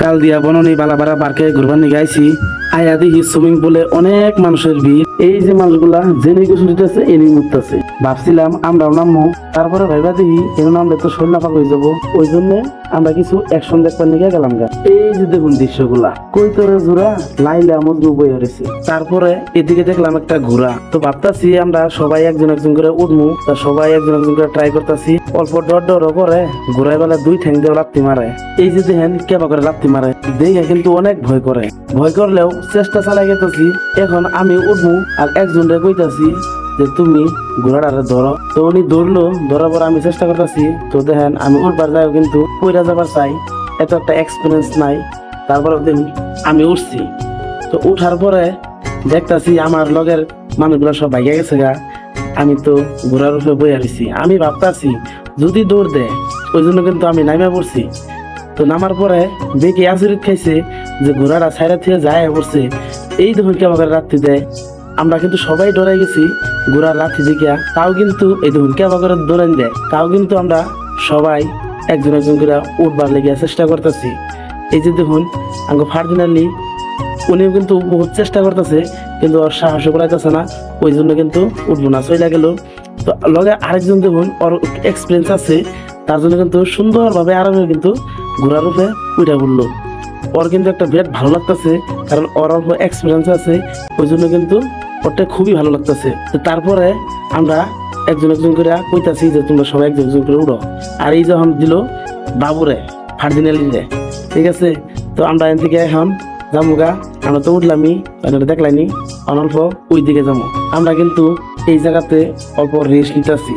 কাল দিয়া বননি বালাবাড়া পার্কে ঘুরবার নিয়ে গাইছি আয়া দিহি সুইমিং পুলে অনেক মানুষের ভিড়। এই যে মানুষগুলা জেনে কিছু দিতেছে, এনে মুততেছে। ভাবছিলাম আমরাও নামবো তারপরে ভাইবা দিহি এর নামলে তো শরীর নাফাক হয়ে যাব। ওই জন্য আমরা কিছু অ্যাকশন দেখবার নিয়ে গেলাম গা। এই যে দেখুন দৃশ্যগুলা। কই তোরে জোড়া লাইলা মজনু বই হয়েছে তারপরে এদিকে দেখলাম একটা ঘোড়া। তো ভাবতাছি আমরা সবাই একজন একজন করে উঠমু। তা সবাই একজন একজন করে ট্রাই করতেছি। অল্প ডর ডর করে ঘোড়ায় বেলা দুই ঠ্যাং দিয়ে লাত্তি মারে। এই যে দেখেন কেবা করে লাত্তি মারে। দেখে কিন্তু অনেক ভয় করে। ভয় করলেও চেষ্টা চালাই গেতেছি। এখন আমি উঠবো আর একজন রে কইতাছি যে তুমি ঘোড়াটারে ধরো। তো উনি ধরলো, ধরার পর আমি চেষ্টা করতেছি, তো দেখেন আমি উঠবার যাই কিন্তু পইরা যাবার চাই, এত একটা এক্সপিরিয়েন্স নাই। তারপরে দেখুন আমি উঠছি। তো উঠার পরে দেখতাছি আমার লগের মানুষগুলো সব ভাইয়া গেছে গা। আমি তো ঘোড়ার উপরে বই আসছি আমি ভাবতাছি, যদি দৌড় দেয়, ওই জন্য কিন্তু আমি নামে পড়ছি। তো নামার পরে দেখি আচরিত খাইছে যে ঘোড়াটা সাইরা থেকে যায় পড়ছে। এই দেখুন কি আমাকে রাত্রি দেয়? আমরা কিন্তু সবাই ডরাই গেছি। ঘোড়ার লাথি দেখিয়া তাও কিন্তু এই দেখুন কে আমাকে দৌড়ান দেয়। তাও কিন্তু আমরা সবাই একজন একজন করে উঠবার লেগে চেষ্টা করতেছি। এই যে দেখুন, আঙ্গ ফার্দিনালি উনিও কিন্তু বহুত চেষ্টা করতেছে, কিন্তু ওর সাহস করাইতেছে না, ওই জন্য কিন্তু উঠবো না চলে গেল। তো লগে আরেকজন দেখুন, ওর এক্সপিরিয়েন্স আছে, তার জন্য কিন্তু সুন্দরভাবে আরামে কিন্তু ঘোড়ার উপরে উঠা পড়ল। ওর কিন্তু একটা বিরাট ভালো লাগতেছে, কারণ ওর অল্প এক্সপিরিয়েন্স আছে, ওই জন্য কিন্তু ওরটা খুবই ভালো লাগতেছে। তারপরে আমরা একজন একজন করে কইতাছি যে তোমরা সবাই একজন একজন করে উড়ো। আর এই যখন দিল বাবুরে ফার্দিনালিরে ঠিক আছে? তো আমরা এখান থেকে এখন যামুগা। আমরা তো উঠলামই দেখলাইনি। অনল্প ওই দিকে যাব আমরা কিন্তু এই জায়গাতে অল্প রেস্ট নিতেছি।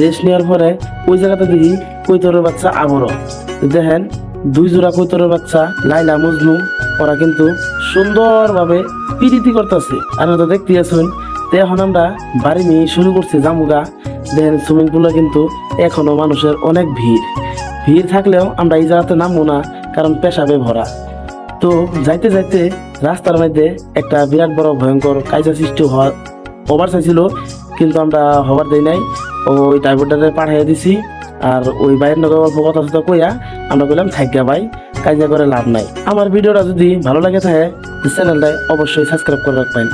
রেস্ট নেওয়ার পরে ওই জায়গাতে দেখি কৈতরের বাচ্চা আবরও। দেখেন, দুই জোড়া কৈতরের বাচ্চা লাইলা মজনু ওরা কিন্তু সুন্দরভাবে পিরিতি করতেছে। আর তো দেখতে আসুন তো এখন আমরা বাড়ি নিয়ে শুরু করছি জামুগা। দেখেন সুইমিং পুলে কিন্তু এখনও মানুষের অনেক ভিড়। ভিড় থাকলেও আমরা এই জায়গাতে নামবো না, কারণ পেশাবে ভরা। তো যাইতে যাইতে রাস্তার মধ্যে একটা বিরাট বড় ভয়ঙ্কর কাইজা সৃষ্টি হওয়া ওভার চাইছিল কিন্তু আমরা হবার দেই নাই। ওই ড্রাইভারটারে পাঠিয়ে দিছি, আর ওই বাইরের নগর অল্প কথা কইয়া আমরা বললাম থাইকা ভাই। কাজা করে লাভ নাই। আমার ভিডিওটা যদি ভালো লাগে থাকে চ্যানেলটায় অবশ্যই সাবস্ক্রাইব করে রাখবেন।